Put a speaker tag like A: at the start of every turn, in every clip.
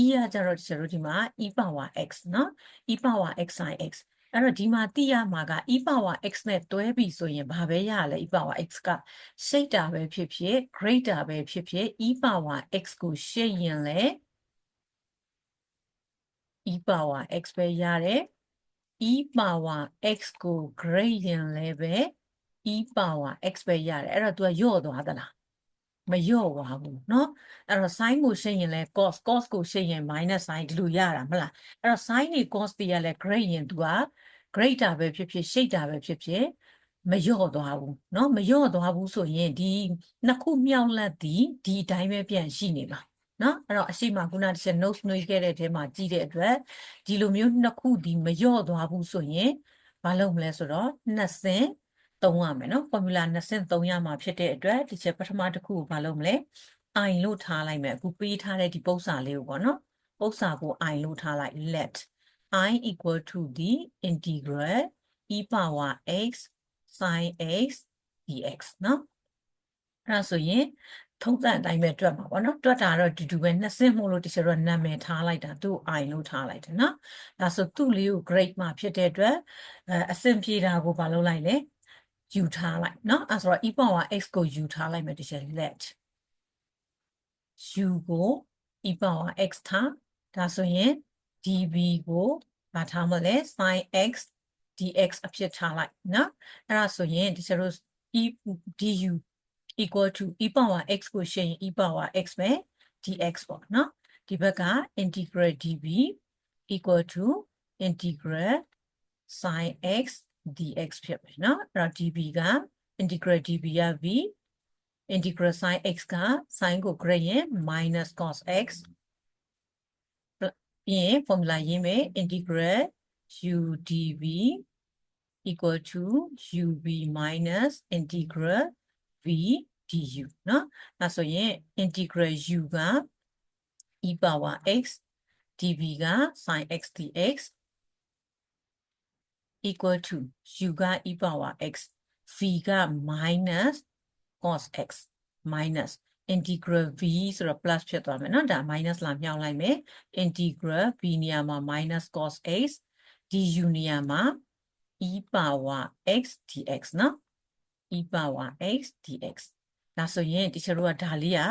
A: e ကကြတော့ကျတို့ဒီမှာ e power x နော် e power x sin x အဲ့တော့ဒီမှာသိရမှာက e power x နဲ့တွဲပြီဆိုရင်ဘာပဲရရလဲ e power x ကရှိတ်တာပဲဖြစ်ဖြစ် greater ပဲဖြစ်ဖြစ် e power x ကိုရှိတ်ရင်လေ e power x ပဲရတယ် e power x ကို grade ရင်လည်းပဲ e power x ပဲရတယ်အဲ့တော့ तू ကယော့သွားသလား မယော့ပါဘူးเนาะအဲ့တော့ sin ကိုရှင်းရင်လဲ cos cos ကိုရှင်းရင် minus sin ဒီလိုရတာမလားအဲ့တော့ sin တွေ cos တွေကလည်း grade ရင် तू က greater ပဲဖြစ်ဖြစ် shader ပဲဖြစ်ဖြစ်မယော့သွားဘူးเนาะမယော့သွားဘူးဆိုရင်ဒီနှစ်ခုမြောက်လက်ဒီဒီအတိုင်းပဲပြန်ရှိနေမှာနော်အဲ့တော့အရှိမခုနတစ်ချက် notes နှွေးခဲ့တဲ့အထဲမှာကြည့်တဲ့အတွက်ဒီလိုမျိုးနှစ်ခုဒီမလျော့သွားဘူးဆိုရင်မလုပ်မလဲဆိုတော့နှစ်ဆင့် သုံးရမယ်နော် formula နှစ်ဆင့်သုံးရမှာဖြစ်တဲ့အတွက်ဒီချက်ပထမတစ်ခုကိုမလုပ်မလဲ i လို့ထားလိုက်မယ်အခုပေးထားတဲ့ဒီပု္ပ္ပာလေးကိုပေါ့နော်ပု္ပ္ပာကို i လို့ထားလိုက် let i equal to the integral e power x sin x dx နော်အဲ့ဒါဆိုရင်ထုံးစံအတိုင်းပဲတွက်မှာပေါ့နော်တွက်တာတော့တူတူပဲနှစ်ဆင့်မို့လို့တချို့တော့နာမည်ထားလိုက်တာသူ့ i လို့ထားလိုက်တယ်နော်ဒါဆိုသူ့လေးကို grade မှာဖြစ်တဲ့အတွက်အဲအဆင့်ပြေတာကိုမလုပ်လိုက်လဲ ယူထားလိုက်နော်အဲဆိုတော့ e power x ကိုယူထားလိုက်မယ်တချို့ let u ကို e power x ထားဒါဆိုရင် db ကိုမထားမလဲ sin x dx အဖြစ်ထားလိုက်နော်အဲ့ဒါဆိုရင်တချို့ e du equal to e power x ကိုရှင်းရင် e power x ပဲ dx ပေါ့နော်ဒီဘက်က integral db equal to integral sin x dx ဖြစ်မယ်နော်အဲ့တော့ db က integral db ရ v integral sin x က sin ကို grade ရင် minus cos x ပြီးရင် formula ရေးမယ် integral u dv equal to ub minus integral v du เนาะအဲဆိုရင် integral u က e power x dv က sin x dx equal to u က e power x v က minus cos x minus integral v ဆိုတော့ plus ဖြစ်သွားမယ်เนาะဒါ minus လာမြောက်လိုက်မယ် integral v နေရာမှာ minus cos x du နေရာမှာ e power x dx เนาะ e power x dx ဒါဆိုရင်ဒီချက်တို့ကဒါလေးက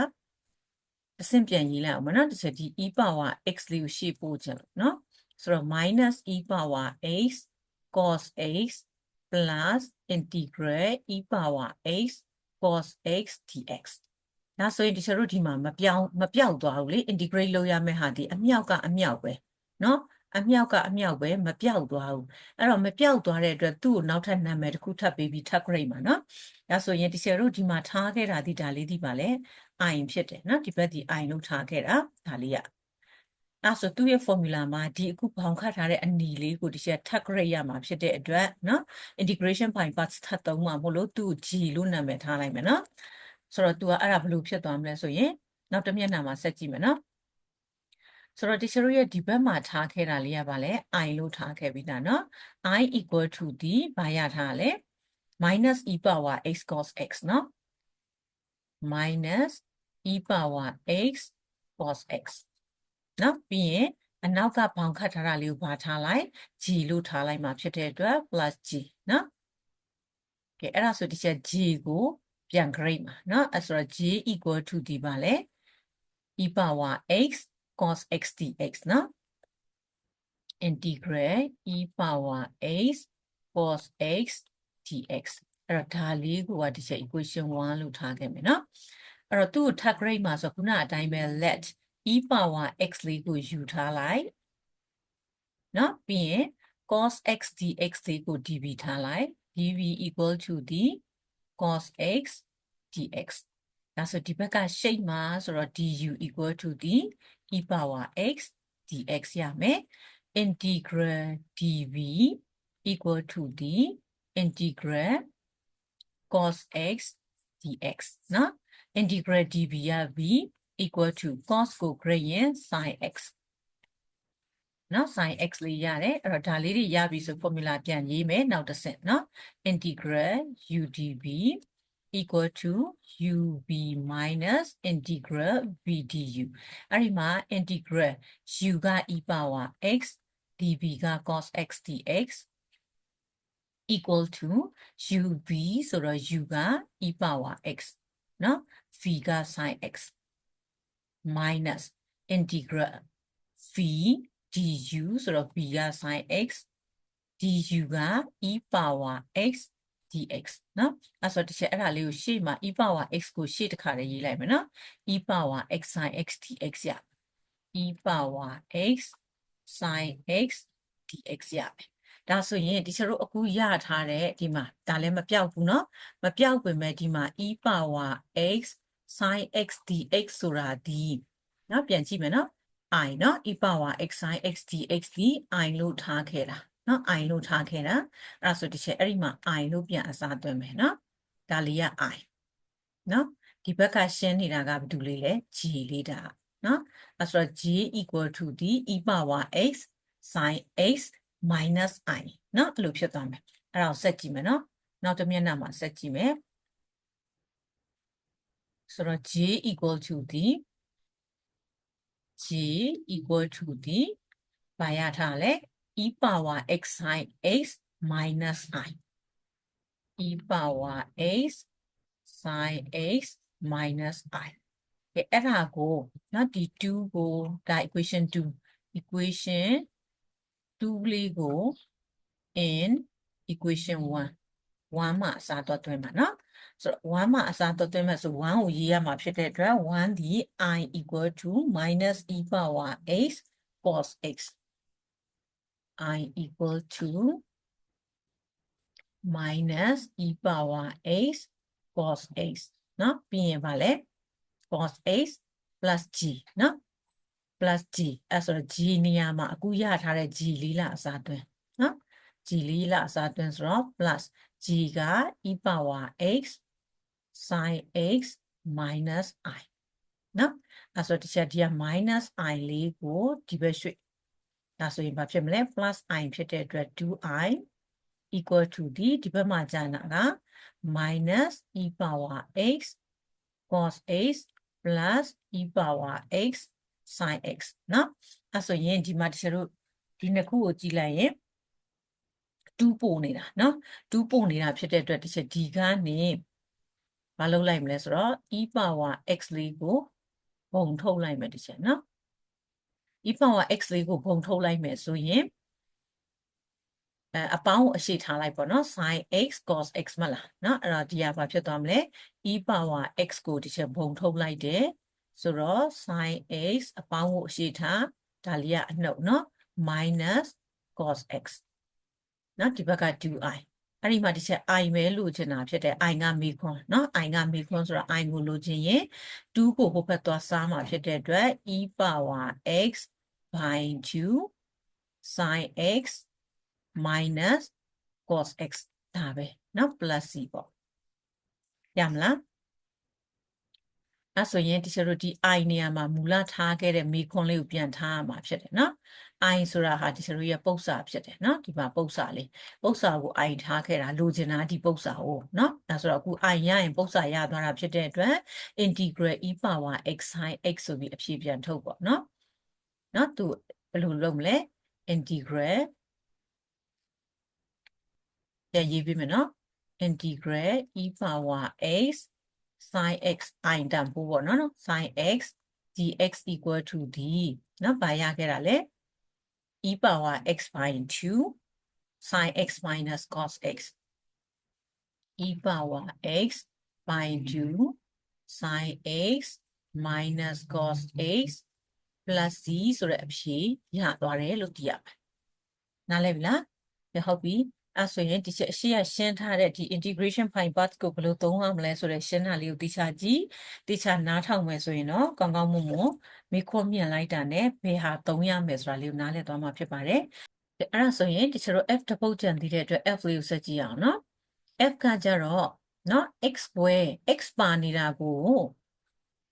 A: အဆင့်ပြန်ရေးလိုက်အောင်မနော်ဒီချက်ဒီ e power x လေးကိုရှေ့ပို့ချင်လို့နော်ဆိုတော့ minus e power x cos x plus integral e power x cos x dx ဒါဆိုရင်ဒီချက်တို့ဒီမှာမပြောင်းမပြောက်သွားဘူးလေ integrate လုပ်ရမယ့်ဟာဒီအမြောက်ကအမြောက်ပဲเนาะအမြောက်ကအမြောက်ပဲမပြောက်သွားဘူးအဲ့တော့မပြောက်သွားတဲ့အတွက်သူ့ကိုနောက်ထပ်နာမည်တစ်ခုထပ်ပေးပြီးထပ် grade မှာနော်ဒါဆိုရင်ဒီဆယ်တို့ဒီမှာထားခဲ့တာဒီဒါလေးဒီပါလေ i ဖြစ်တယ်နော်ဒီဘက်ဒီ i လို့ထားခဲ့တာဒါလေးရ အဲ့ဆိုသူ့ရဲ့ formula မှာဒီအခုဘောင်ခတ်ထားတဲ့အနီလေးကိုဒီချက်ထပ် grade ရမှာဖြစ်တဲ့အတွက်နော် integration by parts ထပ်သုံးမှာမို့လို့သူ့ g လို့နာမည်ထားလိုက်မယ်နော်ဆိုတော့ तू ကအဲ့ဒါဘယ်လိုဖြစ်သွားမလဲဆိုရင်နောက်တစ်မျက်နှာမှာဆက်ကြည့်မယ်နော်ဆိုတော့ teacher ရဲ့ဒီဘက်မှာထားခဲ့တာလေးကပါလဲ i လို့ထားခဲ့ပြီးသားเนาะ i equal to ဒီဘာရထားလဲ minus e power x cos x เนาะ minus e power x cos x နော်ပြီးရင်အနောက်ကဘောင်ခတ်ထားတာလေးကိုဘာထားလိုက် g လို့ထားလိုက်မှာဖြစ်တဲ့အတွက် plus g နော်ကဲအဲ့ဒါဆိုဒီချက် g ကိုပြန် grade မှာနော်အဲ့ဆိုတော့ g equal to ဒီပါလေ e power x cos x dx နော် integral e power x cos x dx အဲ့တော့ဒါလေးကိုကဒီချက် equation 1လို့ထားခဲ့မယ်နော်အဲ့တော့သူ့ကို third grade မှာဆိုခုနအတိုင်းပဲ let e power x လေးကိုယူထားလိုက်နော်ပြီးရင် cos x dx လေးကို dv ထားလိုက် dv equal to the cos x dx ဒါဆိုဒီဘက်က shape မှာဆိုတော့ du equal to the e power x dx ရမယ် integral dv equal to the integral cos x dx နော် integral dv ရ v equal to cos co gradient sin x. Now sin x လေးရတယ်အဲ့တော့ဒါလေးတွေရပြီဆို formula ပြန်ရေးမယ်နောက်တစ်ဆင့်နော် integral u dv equal to uv minus integral v du အဲ့ဒီမှာ integral u က e power x dv cos x dx equal to uv ဆိုတော့ u က e power x နော် v က sin x minus integral v du ဆိုတော့ v က sin x du က e power x dx เนาะအဲ့ဆိုတစ်ချက်အဲ့ဒါလေးကိုရှေ့မှာ e power x ကိုရှေ့တစ်ခါတည်းရေးလိုက်မယ်เนาะ e power x sin x dx ရ e power x sin x dx ရမယ်ဒါဆိုရင်ဒီချက်တို့အခုရထားတဲ့ဒီမှာဒါလည်းမပြောက်ဘူးเนาะမပြောက်ပေမဲ့ဒီမှာ e power x sin x dx ဆိုတာဒီเนาะပြန်ကြည့်မယ်เนาะ i เนาะ e power x sin x dx ဒီ i လို့ထားခဲ့တာเนาะ i လို့ထားခဲ့တာအဲ့ဒါဆိုဒီချက်အဲ့ဒီမှာ i လို့ပြန်အစားသွင်းမယ်เนาะဒါလေးက i เนาะဒီဘက်ကရှင်းနေတာကဘာတူလေးလဲ g လေးတာเนาะအဲ့ဆိုတော့ g equal to ဒီ e power x sin x minus i เนาะအဲ့လိုဖြစ်သွားမယ်အဲ့ဒါကိုဆက်ကြည့်မယ်เนาะနောက်တစ်မျက်နှာမှာဆက်ကြည့်မယ် ဆိုတော့ j equal to ဒီ j equal to ဒီဘာရထားလဲ e power x sin x minus i e power x sin x minus i ကဲအဲ့ဒါကိုနော်ဒီ2ကိုဒါ equation 2 equation 2လေးကို in equation 1 1မှာအစားတော့သွင်းပါနော် ဆိုတော့1မှာအစားတော့သွင်းမယ်ဆို1ကိုရေးရမှာဖြစ်တဲ့အတွက်1ဒီ i equal to minus e power x cos x i equal to minus e power x cos x နော်ပြီးရင်ဗာလဲ cos x plus g နော် plus g အဲ့ဆိုတော့ g နေရာမှာအခုရထားတဲ့ g လေးလာအစားသွင်းနော် g လေးလာအစားသွင်းဆိုတော့ plus g က e power x sin x minus i နော်အဲ့ဆိုတခြားဒီက minus i လေးကိုဒီဘက်ရွှေ့ဒါဆိုရင်ဘာဖြစ်မလဲ plus i ဖြစ်တဲ့အတွက် 2i equal to ဒီဒီဘက်မှာကျန်တာက minus e power x cos x plus e power x sin x နော်အဲ့ဆိုရင်ဒီမှာတခြားတို့ဒီနှစ်ခုကိုကြည့်လိုက်ရင်2ပို့နေတာနော်2ပို့နေတာဖြစ်တဲ့အတွက်တခြားဒီကနေ မလုပ်လိုက်မလဲဆိုတော့ e power x လေးကိုဘုံထုတ်လိုက်မယ်တစ်ချက်နော် e power x လေးကိုဘုံထုတ်လိုက်မယ်ဆိုရင်အပေါင်းအရှိထားလိုက်ပေါ့နော် sin x cos x မလားနော်အဲ့တော့ဒီဟာဘာဖြစ်သွားမလဲ e power x ကိုတစ်ချက်ဘုံထုတ်လိုက်တယ်ဆိုတော့ sin x အပေါင်းကိုအရှိထားဒါလေးကအနှုတ်နော် minus cos x နော်ဒီဘက်က 2i အဲ့ဒီမှာဒီချက် i ပဲလို့ချင်တာဖြစ်တယ် i ကမေခွန်းเนาะ i ကမေခွန်းဆိုတော့ i ကိုလိုချင်ရင်2ကိုဟိုဘက်သွားစားမှာဖြစ်တဲ့အတွက် e power x by 2 sin x minus cos x ဒါပဲเนาะ plus c ပေါ့ရမလား အဲ့ဆိုရင်တီချာတို့ဒီ i နေရာမှာမူလထားခဲ့တဲ့မေခွန်းလေးကိုပြန်ထားရမှာဖြစ်တယ်နော် i ဆိုတာဟာတီချာတို့ရဲ့ပု္ပ္ပစာဖြစ်တယ်နော်ဒီမှာပု္ပ္ပစာလေးပု္ပ္ပစာကို i ထားခဲ့တာလိုချင်တာဒီပု္ပ္ပစာကိုနော်ဒါဆိုတော့အခု i ရရင်ပု္ပ္ပစာရသွားတာဖြစ်တဲ့အတွက် integral e power x sin x ဆိုပြီးအဖြေပြန်ထုတ်ပေါ့နော်နော်သူဘယ်လိုလုပ်မလဲ integral ပြန်ရေးပြီးမယ်နော် integral e power x sin x i တန်ဖိုးပေါ့နော်နော် sin x dx equal to d နော်ဘာရခဲ့တာလဲ e power x by 2 sin x minus cos x e power x by 2 sin x minus cos x plus z ဆိုတဲ့အဖြေရသွားတယ်လို့သိရပါတယ်။နားလည်ပြီလား။ဟုတ်ပြီ။ အဲ့ဆိုရင်ဒီချက်အရှိရရှင်းထားတဲ့ဒီ integration file path ကိုဘယ်လိုသုံးရမလဲဆိုတဲ့ရှင်းတာလေးကိုတိကျကြည့်တိကျနားထောင်မယ်ဆိုရင်တော့ကောင်းကောင်းမွန်မွန်မိခွမြင်လိုက်တာနဲ့ဘယ်ဟာသုံးရမယ်ဆိုတာလေးကိုနားလည်သွားမှာဖြစ်ပါတယ်အဲ့ဒါဆိုရင်ဒီချက်တော့ f တပုတ်ကြံသေးတဲ့အတွက် f လေးကိုဆက်ကြည့်အောင်နော် f ကကြတော့နော် x ဘွဲ x ပါနေတာကို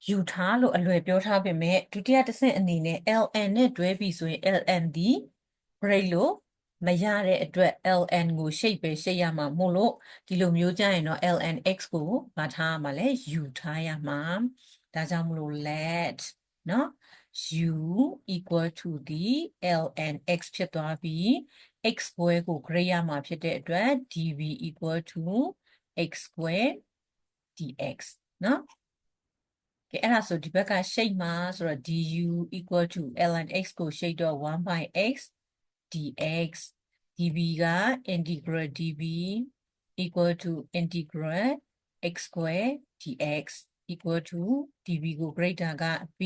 A: ယူထားလို့အလွယ်ပြောထားပေမဲ့ဒုတိယတစ်ဆင့်အနေနဲ့ ln နဲ့တွဲပြီဆိုရင် ln ဒီ break လို့ မရတဲ့အတွက် ln ကိုရှိတ်ပဲရှိတ်ရမှာမို့လို့ဒီလိုမျိုးကြရင်တော့ lnx ကိုမထားရမှာလဲ u ထားရမှာဒါကြောင့်မလို့ let နော် u equal to the lnx ဖြစ်သွားပြီး x square ကို grade ရမှာဖြစ်တဲ့အတွက် dv equal to x square dx နော်ကဲအဲ့ဒါဆိုဒီဘက်ကရှိတ်မှာဆိုတော့ du equal to lnx ကိုရှိတ်တော့1 by x dx dv က integral dv equal to integral x square dx equal to dv ကို greater က b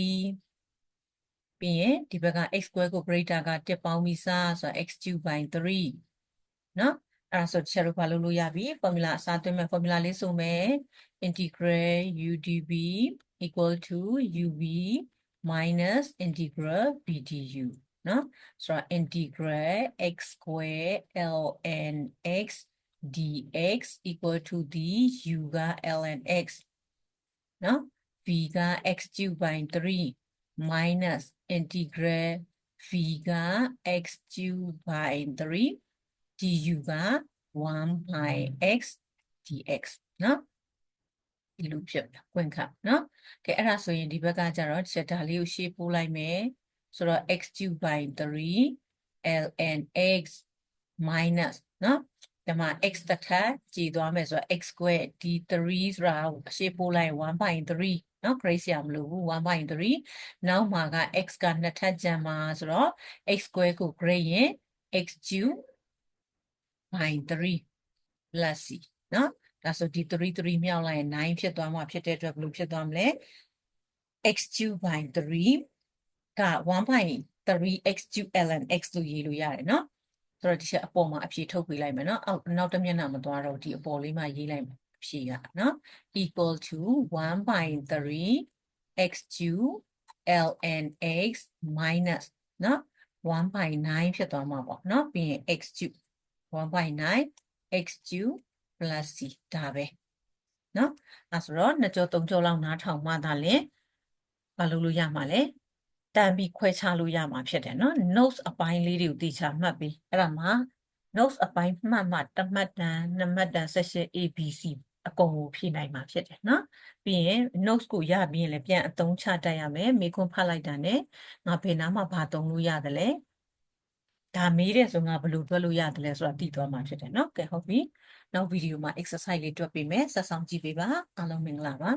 A: ပြီးရင်ဒီဘက်က x square ကို greater က1ပေါင်းပြီးစားဆိုတော့ x cube by 3နော်အဲ့ဒါဆိုတစ်ချက်တော့ဘာလုပ်လို့ရပြီ formula အစားသွင်းမဲ့ formula လေးဆိုမယ် integral udv equal to uv minus integral bdu နော်ဆိုတော့ integral x square ln x dx equal to the u က ln x နော် v က x cube by 3 minus integral v က x cube by 3 du က1 by x dx နော်ဒီလိုဖြစ်တာကွင့်ခနော်ကဲအဲ့ဒါဆိုရင်ဒီဘက်ကကျတော့ချက်တာလေးကိုရှေ့ပို့လိုက်မယ် ဆိုတော့ x cube by 3 ln x minus နော်ဒီမှာ x တစ်ထပ်ကြည်သွားမယ်ဆိုတော့ x square d 3 ဆိုတာကိုအရှေ့ပို့လိုက်1 by 3နော် grade ဆရာမလိုဘူး1 by 3နောက်မှာက x ကနှစ်ထပ်ကျန်မှာဆိုတော့ x square ကို grade ရင် x cube by 3 plus c နော်ဒါဆိုဒီ3 3မြောက်လိုက်ရင်9ဖြစ်သွားမှာဖြစ်တဲ့အတွက်ဘယ်လိုဖြစ်သွားမလဲ x cube by 3 က1 by 3 x cube ln x လို့ရေးလို့ရတယ်နော်ဆိုတော့ဒီချက်အပေါ်မှာအဖြေထုတ်ပေးလိုက်မယ်နော်အောက်နောက်တစ်မျက်နှာမသွားတော့ဒီအပေါ်လေးမှာရေးလိုက်မယ်အဖြေကနော် equal to 1 by 3 x cube ln x minus နော်1 by 9ဖြစ်သွားမှာပေါ့နော်ပြီးရင် x cube 1 by 9 x cube plus c ဒါပဲနော်အဲဆိုတော့နှစ်ကြောသုံးကြောလောက်နားထောင်မှသာလင်မလုပ်လို့ရမှာလဲ တန်ပြီးခွဲခြားလို့ရမှာဖြစ်တယ်နော် notes အပိုင်းလေးတွေကိုတေချာမှတ်ပြီးအဲ့ဒါမှာ notes အပိုင်းမှတ်မှတစ်မှတ်တန်နှစ်မှတ်တန် section ABC အကုန်ကိုဖြည့်နိုင်မှာဖြစ်တယ်နော်ပြီးရင် notes ကိုရပြီးရင်လည်းပြန်အသုံးချတတ်ရမယ်မေခွန်းဖတ်လိုက်တာနဲ့ငါဘယ်နားမှာဘာသုံးလို့ရတယ်လဲဒါမေးတဲ့ဆိုငါဘယ်လိုတွက်လို့ရတယ်လဲဆိုတာသိသွားမှာဖြစ်တယ်နော်ကဲဟုတ်ပြီနောက်ဗီဒီယိုမှာ exercise လေးတွက်ပေးမယ်ဆက်ဆောင်ကြည့်ပေးပါအားလုံးမင်္ဂလာပါ